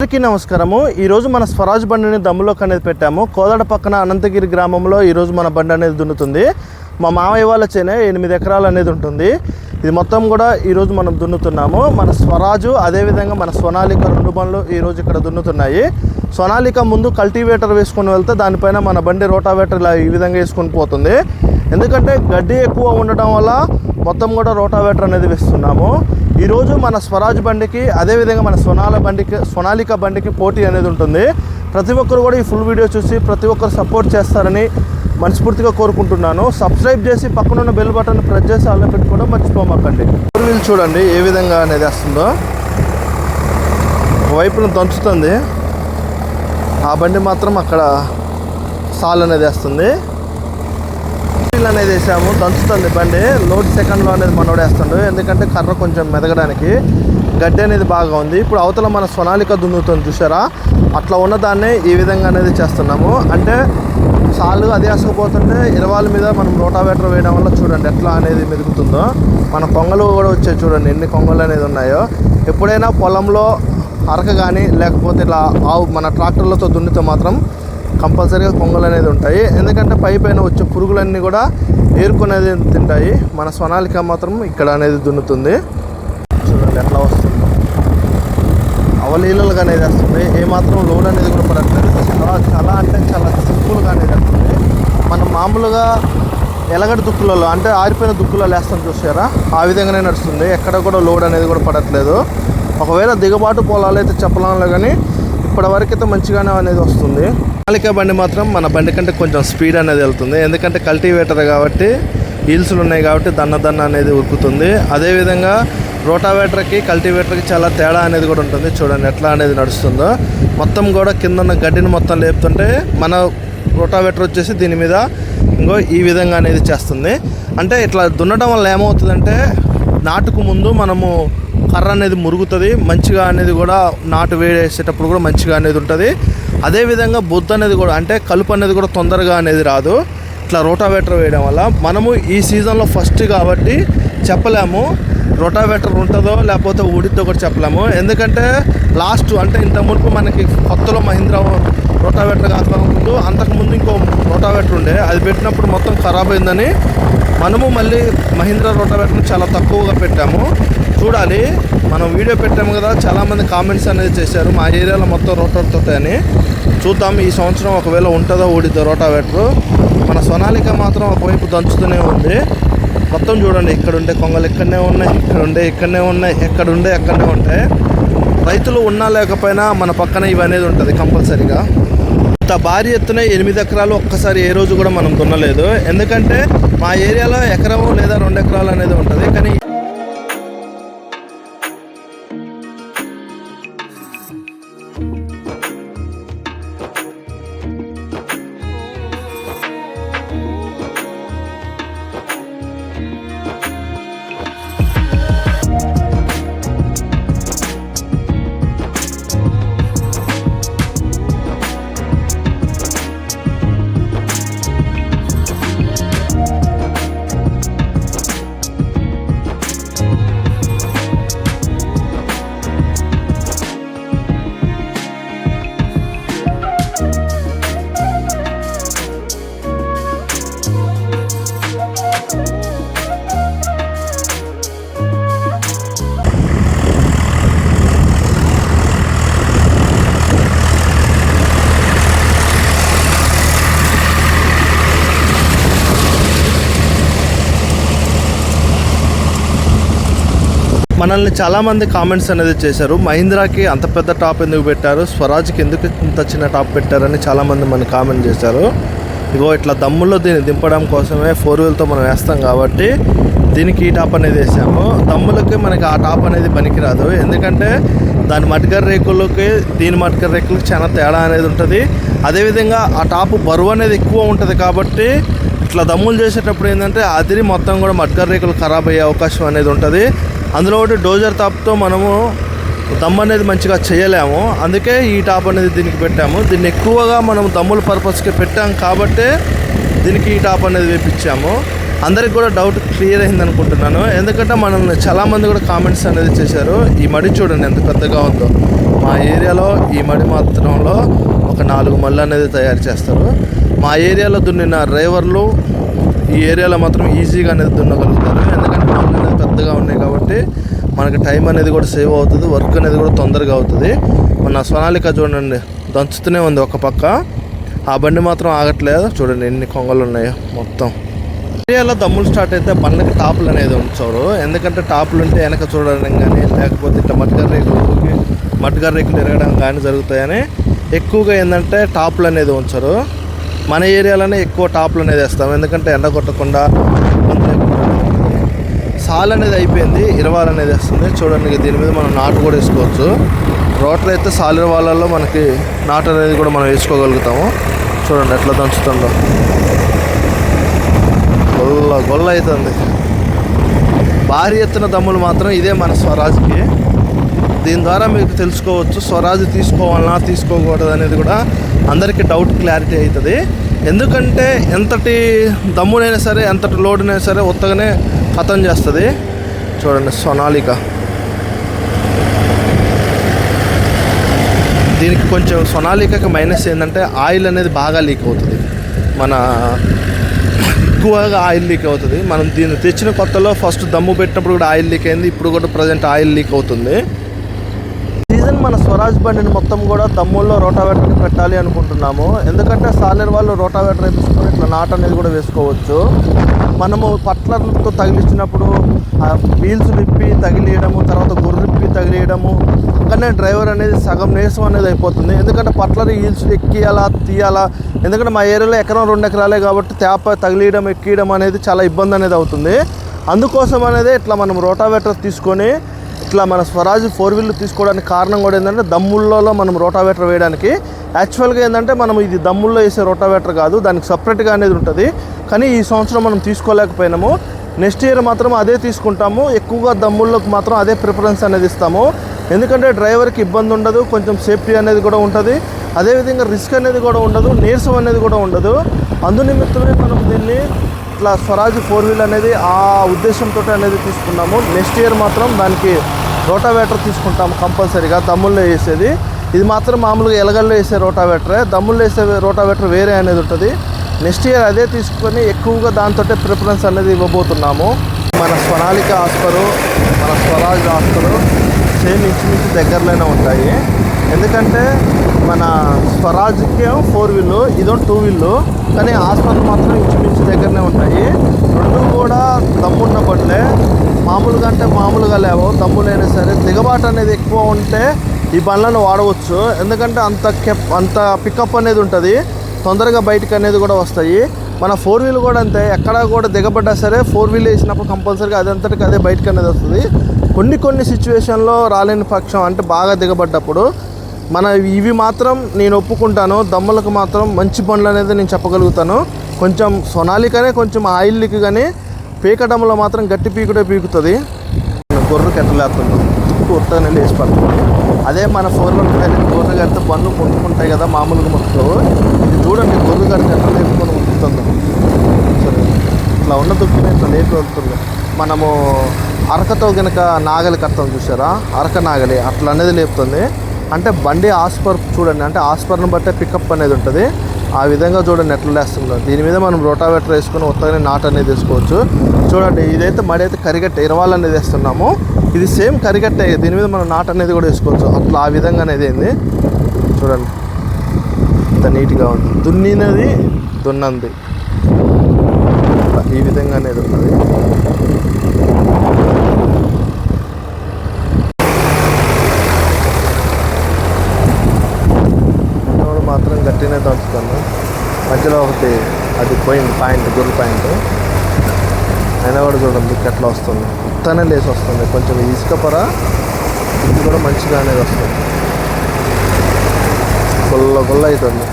అందరికీ నమస్కారము. ఈరోజు మన స్వరాజ్ బండిని దమ్ములోకి అనేది పెట్టాము. కోదాడ పక్కన అనంతగిరి గ్రామంలో ఈరోజు మన బండి అనేది దున్నుతుంది. మా మామయ్య వాళ్ళ చేనే ఎనిమిది ఎకరాలు అనేది ఉంటుంది. ఇది మొత్తం కూడా ఈరోజు మనం దున్నుతున్నాము. మన స్వరాజు అదేవిధంగా మన సోనాలిక రెండు బండ్లు ఈరోజు ఇక్కడ దున్నుతున్నాయి. సోనాలిక ముందు కల్టివేటర్ వేసుకొని వెళ్తే దానిపైన మన బండి రోటావేటర్ ఇలా ఈ విధంగా వేసుకొని పోతుంది. ఎందుకంటే గడ్డి ఎక్కువ ఉండడం వల్ల మొత్తం కూడా రోటావేటర్ అనేది వేస్తున్నాము. ఈరోజు మన స్వరాజ్ బండికి అదేవిధంగా మన సొనాల బండికి సొనాలిక బండికి పోటీ అనేది ఉంటుంది. ప్రతి ఒక్కరు కూడా ఈ ఫుల్ వీడియో చూసి ప్రతి ఒక్కరు సపోర్ట్ చేస్తారని మనస్ఫూర్తిగా కోరుకుంటున్నాను. సబ్స్క్రైబ్ చేసి పక్కన ఉన్న బెల్ బటన్ ప్రెస్ చేసి అలా పెట్టుకోవడం మర్చిపోమాకండి. ఫోర్ వీల్ చూడండి ఏ విధంగా అనేది వస్తుందో. వైపున దంచుతుంది. ఆ బండి మాత్రం అక్కడ సాల్ అనేది వేస్తుంది. అనేది వేసాము. దంచుతుంది బండి. లోడ్ సెకండ్లో అనేది మనోడు వేస్తుండు ఎందుకంటే కర్ర కొంచెం మెదగడానికి గడ్డి అనేది బాగా ఉంది. ఇప్పుడు అవతల మన సొనాలిక దున్నుతుంది చూసారా? అట్లా ఉన్నదాన్ని ఈ విధంగా అనేది చేస్తున్నాము. అంటే సాలు అది వేసుకుపోతుంటే ఇరవాల మీద మనం రోటావేటర్ వేయడం వల్ల చూడండి ఎట్లా అనేది మెదుగుతుందో. మన కొంగలు కూడా వచ్చాయి చూడండి ఎన్ని కొంగలు అనేది ఉన్నాయో. ఎప్పుడైనా పొలంలో అరక కానీ లేకపోతే ఇలా ఆవు మన ట్రాక్టర్లతో దున్నితే మాత్రం కంపల్సరీగా కొంగలు అనేది ఉంటాయి. ఎందుకంటే పై పైన వచ్చే పురుగులన్నీ కూడా ఏరుకునేది తింటాయి. మన స్వనాలిక మాత్రం ఇక్కడ అనేది దున్నుతుంది. చూడండి ఎట్లా వస్తుందో. అవలీలలుగా అనేది వస్తుంది. ఏమాత్రం లోడ్ అనేది కూడా పడట్లేదు. చాలా చాలా అంటే చాలా సింపుల్గా అనేది వస్తుంది. మనం మామూలుగా ఎలగడ దుక్కులలో అంటే ఆరిపోయిన దుక్కులలో వేస్తాం చూసారా? ఆ విధంగానే నడుస్తుంది. ఎక్కడ కూడా లోడ్ అనేది కూడా పడట్లేదు. ఒకవేళ దిగబాటు పొలాలు అయితే చెప్పలేము కానీ ఇప్పటివరకైతే అయితే మంచిగానే అనేది వస్తుంది. నాలిక బండి మాత్రం మన బండి కంటే కొంచెం స్పీడ్ అనేది వెళ్తుంది. ఎందుకంటే కల్టివేటర్ కాబట్టి హీల్స్లు ఉన్నాయి కాబట్టి దన్న దన్న అనేది ఉరుకుతుంది. అదేవిధంగా రోటావేటర్కి కల్టివేటర్కి చాలా తేడా అనేది కూడా ఉంటుంది. చూడండి ఎట్లా అనేది నడుస్తుందో. మొత్తం కూడా కింద ఉన్న గడ్డిని మొత్తం లేపుతుంటే మన రోటావేటర్ వచ్చేసి దీని మీద ఇంకో ఈ విధంగా అనేది చేస్తుంది. అంటే ఇట్లా దున్నడం వల్ల ఏమవుతుందంటే నాటుకు ముందు మనము కర్ర అనేది మురుగుతుంది మంచిగా అనేది కూడా నాటు వేసేటప్పుడు కూడా మంచిగా అనేది ఉంటుంది. అదేవిధంగా బొద్దు అనేది కూడా అంటే కలుపు అనేది కూడా తొందరగా అనేది రాదు. ఇట్లా రోటావేటర్ వేయడం వల్ల మనము ఈ సీజన్లో ఫస్ట్ కాబట్టి చెప్పలేము రోటావేటర్ ఉంటుందో లేకపోతే ఊడితో కూడా చెప్పలేము. ఎందుకంటే లాస్ట్ అంటే ఇంత మునుపు మనకి కొత్తలో మహీంద్రా రోటావేటర్ కాకుండా ముందు అంతకుముందు ఇంకో రోటావేటర్ ఉండే అది పెట్టినప్పుడు మొత్తం ఖరాబ్ అయిందని మనము మళ్ళీ మహీంద్రా రోటావేటర్ని చాలా తక్కువగా పెట్టాము. చూడాలి. మనం వీడియో పెట్టాము కదా చాలామంది కామెంట్స్ అనేది చేశారు. మా ఏరియాలో మొత్తం రోటర్తో అని చూద్దాం ఈ సంవత్సరం ఒకవేళ ఉంటుందో ఊడిద్దో రోటావేటర్? మన సొనాలిక మాత్రం ఒకవైపు దంచుతూనే ఉంది. మొత్తం చూడండి ఇక్కడ ఉండే కొంగలు ఇక్కడనే ఉన్నాయి ఇక్కడ ఉండే ఇక్కడనే ఉన్నాయి ఎక్కడుండే అక్కడనే ఉంటాయి. రైతులు ఉన్నా లేకపోయినా మన పక్కన ఇవి అనేది ఉంటుంది కంపల్సరీగా. ఇంత భారీ ఎత్తున ఎనిమిది ఎకరాలు ఒక్కసారి ఏ రోజు కూడా మనం దున్నలేదు. ఎందుకంటే మా ఏరియాలో ఎకరం లేదా రెండు ఎకరాలు అనేది ఉంటుంది. కానీ మనల్ని చాలామంది కామెంట్స్ అనేది చేశారు. మహీంద్రాకి అంత పెద్ద టాప్ ఎందుకు పెట్టారు? స్వరాజ్కి ఎందుకు ఇంత చిన్న టాప్ పెట్టారని చాలామంది మన కామెంట్ చేశారు. ఇగో ఇట్లా దమ్ముల్లో దీన్ని దింపడం కోసమే ఫోర్ వీల్తో మనం వేస్తాం కాబట్టి దీనికి ఈ టాప్ అనేది వేసాము. దమ్ములకి మనకి ఆ టాప్ అనేది పనికిరాదు. ఎందుకంటే దాని మటకర్ రేకులకి దీని మటకర్ రేకులకి చాలా తేడా అనేది ఉంటుంది. అదేవిధంగా ఆ టాప్ బరువు అనేది ఎక్కువ ఉంటుంది కాబట్టి ఇట్లా దమ్ములు చేసేటప్పుడు ఏంటంటే అదిరి మొత్తం కూడా మట్కర్ రేకులు ఖరాబ్ అయ్యే అవకాశం అనేది ఉంటుంది. అందులో ఒకటి డోజర్ టాప్తో మనము దమ్ అనేది మంచిగా చేయలేము. అందుకే ఈ టాప్ అనేది దీనికి పెట్టాము. దీన్ని ఎక్కువగా మనం దమ్ముల పర్పస్కి పెట్టాం కాబట్టే దీనికి ఈ టాప్ అనేది వేపించాము. అందరికి కూడా డౌట్ క్లియర్ అయింది అనుకుంటున్నాను. ఎందుకంటే మనల్ని చాలామంది కూడా కామెంట్స్ అనేది చేశారు. ఈ మడి చూడండి ఎంత పెద్దగా ఉందో. మా ఏరియాలో ఈ మడి మాత్రంలో ఒక నాలుగు మళ్ళు అనేది తయారు చేస్తారు. మా ఏరియాలో దున్నిన డ్రైవర్లు ఈ ఏరియాలో మాత్రం ఈజీగా అనేది దున్నగలుగుతారు. ఎందుకంటే అనేది పెద్దగా ఉన్నాయి కాబట్టి మనకి టైం అనేది కూడా సేవ్ అవుతుంది వర్క్ అనేది కూడా తొందరగా అవుతుంది. మన సోనాలిక చూడండి దంచుతూనే ఉంది ఒక పక్క. ఆ బండి మాత్రం ఆగట్లేదు. చూడండి ఎన్ని కొంగలు ఉన్నాయో మొత్తం. ఏరియాలో దమ్ములు స్టార్ట్ అయితే బండ్లకి టాపులు అనేది ఉంచారు. ఎందుకంటే టాపులు ఉంటే వెనక చూడడం కానీ లేకపోతే ఇట్లా మట్టిగార రేకులు ఊగి రేకులు ఎరగడం కానీ జరుగుతాయని ఎక్కువగా ఏంటంటే టాపులు అనేది ఉంచారు. మన ఏరియాలోనే ఎక్కువ టాపులు అనేది వేస్తాం. ఎందుకంటే ఎండ కొట్టకుండా సాల్ అనేది అయిపోయింది ఇరవాల్ అనేది వస్తుంది. చూడండి దీని మీద మనం నాటు కూడా వేసుకోవచ్చు. రోటర్ అయితే సాల్ ఇరవాళ్ళలో మనకి నాటు అనేది కూడా మనం వేసుకోగలుగుతాము. చూడండి ఎట్లా దంచుతుందో. గొల్ల గొల్ల అవుతుంది. భారీ ఎత్తున దమ్ములు మాత్రం ఇదే మన స్వరాజ్కి. దీని ద్వారా మీకు తెలుసుకోవచ్చు స్వరాజ్ తీసుకోవాలన్నా తీసుకోకూడదు అనేది కూడా అందరికీ డౌట్ క్లారిటీ అవుతుంది. ఎందుకంటే ఎంతటి దమ్మునైనా సరే ఎంతటి లోడునైనా సరే ఉత్తగానే ఖతం చేస్తుంది. చూడండి సొనాలిక. దీనికి కొంచెం సొనాలికకి మైనస్ ఏంటంటే ఆయిల్ అనేది బాగా లీక్ అవుతుంది. మన ఎక్కువగా ఆయిల్ లీక్ అవుతుంది. మనం దీన్ని తెచ్చిన కొత్తలో ఫస్ట్ దమ్ము పెట్టినప్పుడు కూడా ఆయిల్ లీక్ అయింది. ఇప్పుడు కూడా ప్రజెంట్ ఆయిల్ లీక్ అవుతుంది. రీజన్ మన స్వరాజ్ బండిని మొత్తం కూడా దమ్ముల్లో రోటావేటర్ పెట్టాలి అనుకుంటున్నాము. ఎందుకంటే సాలర్ వాళ్ళు రోటావేటర్ వేసుకొని ఇట్లా నాట్ అనేది కూడా వేసుకోవచ్చు. మనము పట్లర్లతో తగిలించినప్పుడు ఆ వీల్స్ విప్పి తగిలియడము తర్వాత గుర్రు విప్పి తగిలియడము అక్కడనే డ్రైవర్ అనేది సగం నేసం అనేది అయిపోతుంది. ఎందుకంటే పట్లర్ హీల్స్ ఎక్కియాలా తీయాలా ఎందుకంటే మా ఏరియాలో ఎకరం రెండు ఎకరాలే కాబట్టి తేప తగిలియడం ఎక్కియడం అనేది చాలా ఇబ్బంది అనేది అవుతుంది. అందుకోసం అనేది ఇట్లా మనం రోటావేటర్ తీసుకొని ఇట్లా మన స్వరాజ్ ఫోర్ వీల్ తీసుకోవడానికి కారణం కూడా ఏంటంటే దమ్ముల్లో మనం రోటావేటర్ వేయడానికి. యాక్చువల్గా ఏంటంటే మనం ఇది దమ్ముల్లో వేసే రోటావేటర్ కాదు దానికి సపరేట్గా అనేది ఉంటుంది. కానీ ఈ సంవత్సరం మనం తీసుకోలేకపోయినాము. నెక్స్ట్ ఇయర్ మాత్రం అదే తీసుకుంటాము. ఎక్కువగా దమ్ముల్లోకి మాత్రం అదే ప్రిఫరెన్స్ అనేది ఇస్తాము. ఎందుకంటే డ్రైవర్కి ఇబ్బంది ఉండదు కొంచెం సేఫ్టీ అనేది కూడా ఉంటుంది. అదేవిధంగా రిస్క్ అనేది కూడా ఉండదు నీరసం అనేది కూడా ఉండదు. అందునిమిత్తమే మనం దీన్ని ఇట్లా స్వరాజ్ ఫోర్ వీల్ అనేది ఆ ఉద్దేశంతో అనేది తీసుకున్నాము. నెక్స్ట్ ఇయర్ మాత్రం దానికి రోటావేటర్ తీసుకుంటాము కంపల్సరీగా దమ్ముల్లో వేసేది. ఇది మాత్రం మామూలుగా ఎలగల్లో వేసే రోటావేటరే. దమ్ముల్లో వేసే రోటావేటర్ వేరే అనేది ఉంటుంది. నెక్స్ట్ ఇయర్ అదే తీసుకొని ఎక్కువగా దాంతో ప్రిఫరెన్స్ అనేది ఇవ్వబోతున్నాము. మన స్వనాలిక ఆస్పరు మన స్వరాజ్ ఆస్పరు సేమ్ ఇంచుమించు దగ్గరలోనే ఉంటాయి. ఎందుకంటే మన స్వరాజ్కి ఫోర్ వీల్ ఇదో టూ వీల్ కానీ ఆస్పత్రి మాత్రం ఇంచుమించు దగ్గరనే ఉంటాయి. రెండు కూడా దమ్మున్న బట్లే మామూలుగా అంటే మామూలుగా లేవు దమ్ములైనా సరే. దిగబాటు అనేది ఎక్కువ ఉంటే ఈ బండ్లను వాడవచ్చు. ఎందుకంటే అంత కెప్ అంత పికప్ అనేది ఉంటుంది. తొందరగా బయటకు అనేది కూడా వస్తాయి. మన ఫోర్ వీల్ కూడా అంతే. ఎక్కడ కూడా దిగబడ్డా సరే ఫోర్ వీల్ వేసినప్పుడు కంపల్సరీగా అదంతటికి అదే బయటకు అనేది వస్తుంది. కొన్ని కొన్ని సిచ్యువేషన్లో రాలేని పక్షం అంటే బాగా దిగబడ్డప్పుడు మన ఇవి మాత్రం నేను ఒప్పుకుంటాను. దమ్ములకు మాత్రం మంచి బండ్లు అనేది నేను చెప్పగలుగుతాను. కొంచెం సొనాలికనే కొంచెం ఆయిల్కి కానీ పీకడంలో మాత్రం గట్టి పీకుడే పీకుతుంది. గొర్రె కట్టలేకుండా ఉత్తగానే లేచి పడుతుంది అదే మన ఫోర్ వన్ గొర్రె కడితే బండ్లు కొట్టుకుంటాయి కదా మామూలుగా మొత్తం ఇది చూడండి గొర్రె గడితే ఎట్లా లేకుండా సరే. ఇట్లా ఉన్న దుక్కుని ఇట్లా లేపి వెళ్తుంది మనము అరకతో గనక నాగలి కడతాం చూసారా అరక నాగలి అట్లా అనేది లేపుతుంది. అంటే బండి ఆస్పర్ చూడండి అంటే ఆస్పర్ని బట్టే పికప్ అనేది ఉంటుంది. ఆ విధంగా చూడండి ఎట్లా లేస్తుందో. దీని మీద మనం రోటావేటర్ వేసుకొని ఉత్తగానే నాట్ అనేది వేసుకోవచ్చు. చూడండి ఇదైతే మడి అయితే కరిగట్ట ఇరవాలనేది అనేది వేస్తున్నాము. ఇది సేమ్ కరిగట్టే దీని మీద మనం నాట్ అనేది కూడా వేసుకోవచ్చు. అట్లా ఆ విధంగా అనేది ఏంది? చూడండి. ఇంత నీట్గా ఉంది. దున్నినది దున్నంది. ఈ విధంగా అనేది ఉన్నది మనోడు తినే గట్టినే దంచుతాను మధ్యలో ఒకటి అది పోయింది పాయింట్ గురి పాయింట్. అయినా కూడా చూడండి ఎట్లా వస్తుంది. ఉత్తనే లేచి వస్తుంది. కొంచెం ఇసుక పొర ఇది కూడా మంచిగా అనేది వస్తుంది. గుల్ల గుల్ల అవుతుంది.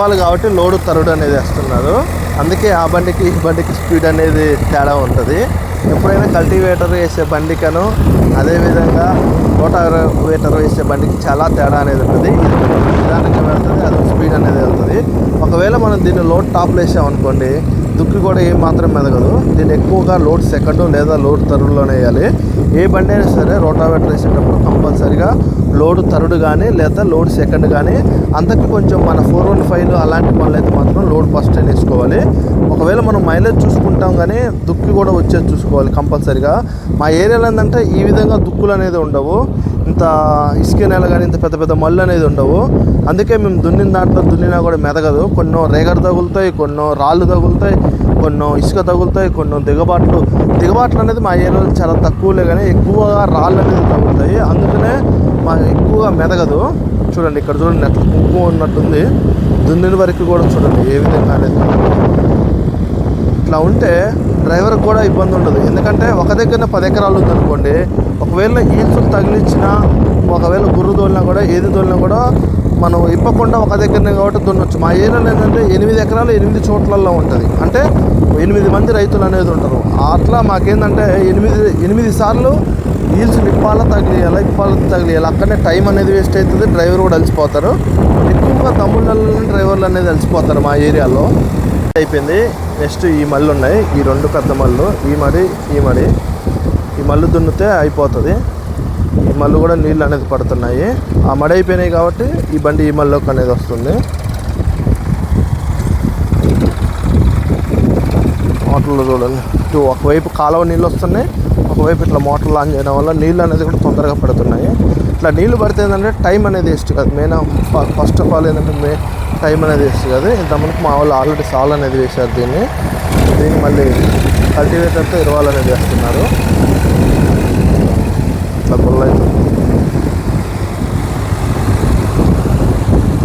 వాళ్ళు కాబట్టి లోడు తరుడు అనేది వేస్తున్నారు. అందుకే ఆ బండికి ఈ బండికి స్పీడ్ అనేది తేడా ఉంటుంది. ఎప్పుడైనా కల్టివేటర్ వేసే బండికను అదేవిధంగా రోటావేటర్ వేసే బండికి చాలా తేడా అనేది ఉంటుంది. ఇది నిదానంగా వెళ్తుంది అది స్పీడ్ అనేది వెళ్తుంది. ఒకవేళ మనం దీన్ని లోడ్ టాప్లో వేసామనుకోండి దుక్కి కూడా ఏం మాత్రం మెదగదు. దీన్ని ఎక్కువగా లోడ్ సెకండ్ లేదా లోడ్ తరువులోనే వేయాలి. ఏ బండి అయినా సరే రోటావేటర్ వేసేటప్పుడు కంపల్సరిగా లోడ్ తరుడు కానీ లేదా లోడ్ సెకండ్ కానీ అంతకు కొంచెం మన ఫోర్ వన్ ఫైవ్ అలాంటి పనులు అయితే మాత్రం లోడ్ ఫస్ట్ అయినా వేసుకోవాలి. ఒకవేళ మనం మైలేజ్ చూసుకుంటాం కానీ దుక్కి కూడా వచ్చేది చూసుకోవాలి కంపల్సరిగా. మా ఏరియాలో ఏంటంటే ఈ విధంగా దుక్కులు అనేది ఉండవు. ఇంత ఇసుక నేల కానీ ఇంత పెద్ద పెద్ద మళ్ళు అనేది ఉండవు. అందుకే మేము దున్నిన దాంట్లో దున్నినా కూడా మెదగదు. కొన్నో రేగడి తగులుతాయి కొన్నో రాళ్ళు తగులుతాయి కొన్నో ఇసుక తగులుతాయి కొన్నో దిగబాట్లు. దిగబాట్లు అనేది మా ఏరియాలో చాలా తక్కువలే కానీ ఎక్కువగా రాళ్ళు అనేది తగులుతాయి. అందుకనే మా ఎక్కువగా మెదగదు. చూడండి ఇక్కడ చూడండి ఎట్లా కుంకుమ ఉన్నట్టుంది. దున్నిన వరకు కూడా చూడండి ఏ విధంగా అనేది. ఇట్లా ఉంటే డ్రైవర్కి కూడా ఇబ్బంది ఉండదు. ఎందుకంటే ఒక దగ్గర పది ఎకరాలు ఉందనుకోండి ఒకవేళ ఈల్చులు తగిలించినా ఒకవేళ గుర్రు తోలినా కూడా ఏది తోలినా కూడా మనం ఇప్పకుండా ఒక దగ్గరనే కాబట్టి దున్నొచ్చు. మా ఏరియాలో ఏంటంటే ఎనిమిది ఎకరాలు ఎనిమిది చోట్లలో ఉంటుంది. అంటే ఎనిమిది మంది రైతులు అనేది ఉంటారు. అట్లా మాకేంటంటే ఎనిమిది ఎనిమిది సార్లు ఈల్స్ నిప్పాల తగిలియాలి ఇప్పాల తగిలియాలి. అక్కడనే టైం అనేది వేస్ట్ అవుతుంది డ్రైవర్ కూడా అలసిపోతారు. ఎక్కువగా తమ్ముళ్ళని డ్రైవర్లు అనేది అలసిపోతారు మా ఏరియాలో. అయిపోయింది. నెక్స్ట్ ఈ మళ్ళు ఉన్నాయి ఈ రెండు పెద్ద మళ్ళు. ఈ మడి ఈ మడి. ఈ మళ్ళు దున్నితే అయిపోతుంది. ఈ మళ్ళు కూడా నీళ్ళు అనేది పడుతున్నాయి. ఆ మడి అయిపోయినాయి కాబట్టి ఈ బండి ఈ మళ్ళలోకి అనేది వస్తుంది. మోటార్లు చూడండి. ఇటు ఒకవైపు కాలువ నీళ్ళు వస్తున్నాయి. ఒకవైపు ఇట్లా మోటార్లు ఆన్ చేయడం వల్ల నీళ్ళు అనేది కూడా తొందరగా పడుతున్నాయి. ఇట్లా నీళ్ళు పడితే ఏంటంటే టైం అనేది వేస్ట్ కాదు. మెయిన్ ఫస్ట్ ఆఫ్ ఆల్ ఏంటంటే మే టైం అనేది వేస్ట్ కాదు. ఇంతమందికి మా వాళ్ళు ఆల్రెడీ సాల్ అనేది వేశారు దీన్ని. దీన్ని మళ్ళీ కల్టివేటర్తో ఇరవాలనేది వేస్తున్నారు. అట్లా గుల్ల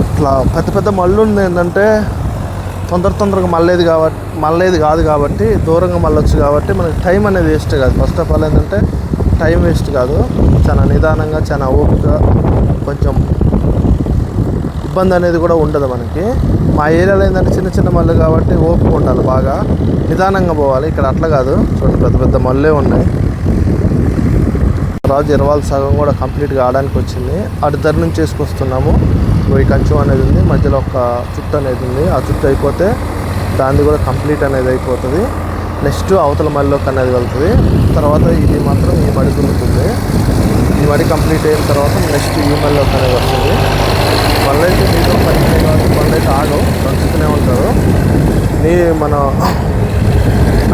అట్లా పెద్ద పెద్ద మళ్ళు ఉంది ఏంటంటే తొందర తొందరగా మళ్ళేది కాబట్టి మళ్ళేది కాదు కాబట్టి దూరంగా మళ్ళొచ్చు కాబట్టి మనకి టైం అనేది వేస్ట్ కాదు. ఫస్ట్ ఆఫ్ ఆల్ ఏంటంటే టైం వేస్ట్ కాదు. చాలా నిదానంగా చాలా ఓపిక కొంచెం ఇబ్బంది అనేది కూడా ఉండదు మనకి. మా ఏరియాలో ఏంటంటే చిన్న చిన్న మళ్ళు కాబట్టి ఓపిక ఉండాలి బాగా. నిదానంగా పోవాలి. ఇక్కడ అట్లా కాదు. చూడండి పెద్ద పెద్ద మళ్ళే ఉన్నాయి. రాజు ఇరవాల్ సగం కూడా కంప్లీట్ కావడానికి వచ్చింది. అటు ధర నుంచి చేసుకొస్తున్నాము ఈ కంచం అనేది ఉంది. మధ్యలో ఒక చుట్టు అనేది ఉంది. ఆ చుట్టు అయిపోతే దాన్ని కూడా కంప్లీట్ అనేది అయిపోతుంది. నెక్స్ట్ అవతల మడిలోకి అనేది వెళ్తుంది. తర్వాత ఇది మాత్రం ఈ మడి దొరుకుతుంది ఈ మడి కంప్లీట్ అయిన తర్వాత నెక్స్ట్ ఈ మడిలోకి అనేది వస్తుంది. మళ్ళీ అయితే నీళ్ళు పట్టినాయి కాబట్టి మళ్ళీ అయితే ఆగవు. దంచుతూనే ఉంటారు. నీ మన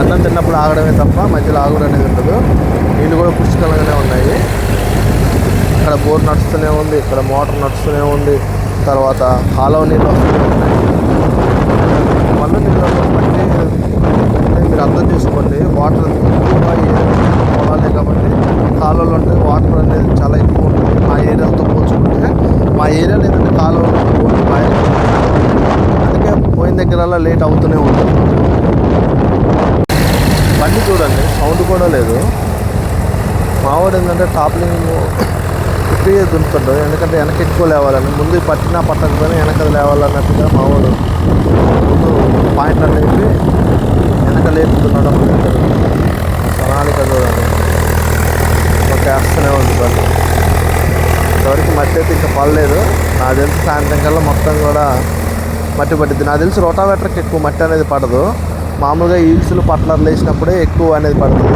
అన్నం తిన్నప్పుడు ఆగడమే తప్ప మధ్యలో ఆగుడు అనేది ఉండదు. నీళ్ళు కూడా పుష్కలంగానే ఉన్నాయి. ఇక్కడ బోర్ నడుస్తూనే ఉంది ఇక్కడ మోటార్ నడుస్తూనే ఉంది. తర్వాత కాలువ నీళ్ళు వస్తూనే ఉన్నాయి. మళ్ళీ నీళ్ళు బట్టి అంటే మీరు అర్థం చేసుకోండి వాటర్ పొలాలే కాబట్టి కాలువలు అంటే వాటర్ అనేది చాలా ఎక్కువ ఉంటుంది. మా ఏరియాతో పోల్చుకుంటే మా ఏరియాలో ఏంటంటే కాలువలు అందుకే పోయిన దగ్గర లేట్ అవుతూనే ఉంటుంది. బండి చూడండి. సౌండ్ కూడా లేదు. మావాడు ఏంటంటే టాప్లింగ్ ఇప్పుడే దుంపుతాడు ఎందుకంటే వెనక ఎక్కువ లేవాలని. ముందు పట్టినా పట్టకపోయినా వెనక లేవాలన్నట్టుగా మావాడు ముందు పాయింట్ అనేది వెనక లేపి ప్రణాళిక చూడండి. ఒక ఉంది బండి ఇంతవరకు మట్టి అయితే ఇంకా పడలేదు. నాకు తెలిసి సాయంత్రం కల్లా మొత్తం కూడా మట్టి పట్టిద్ది. నాకు తెలిసి రోటావేటర్కి ఎక్కువ మట్టి అనేది పడదు. మామూలుగా ఈల్సులు పట్లర్లు వేసినప్పుడే ఎక్కువ అనేది పడుతుంది.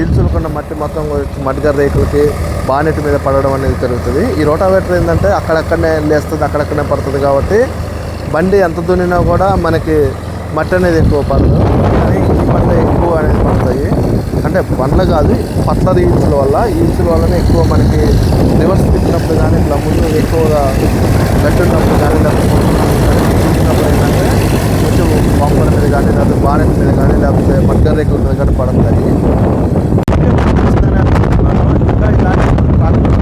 ఈల్సులు కొన్న మట్టి మొత్తం మడ్గర్ రేకులకి బానెట్ మీద పడడం అనేది జరుగుతుంది. ఈ రోటావేటర్ ఏంటంటే అక్కడక్కడనే లేస్తుంది అక్కడక్కడనే పడుతుంది కాబట్టి బండి ఎంత దున్నినా కూడా మనకి మట్టి అనేది ఎక్కువ పడదు. కానీ ఈ పండ్లు ఎక్కువ అనేది పడతాయి. అంటే బండ్లు కాదు పట్లర్ ఈల్సుల వల్ల. ఈల్సుల వల్లనే ఎక్కువ మనకి రివర్స్ తిప్పినప్పుడు కానీ ఇట్లా ముందు ఎక్కువగా గట్టున్నప్పుడు కానీ లేకపోతే పంపల మీద కానీ లేకపోతే బానెట్ మీద కానీ లేకపోతే మట్కర్ రేకుల మీద కానీ పడతాయి ఇంకా ఇలాంటి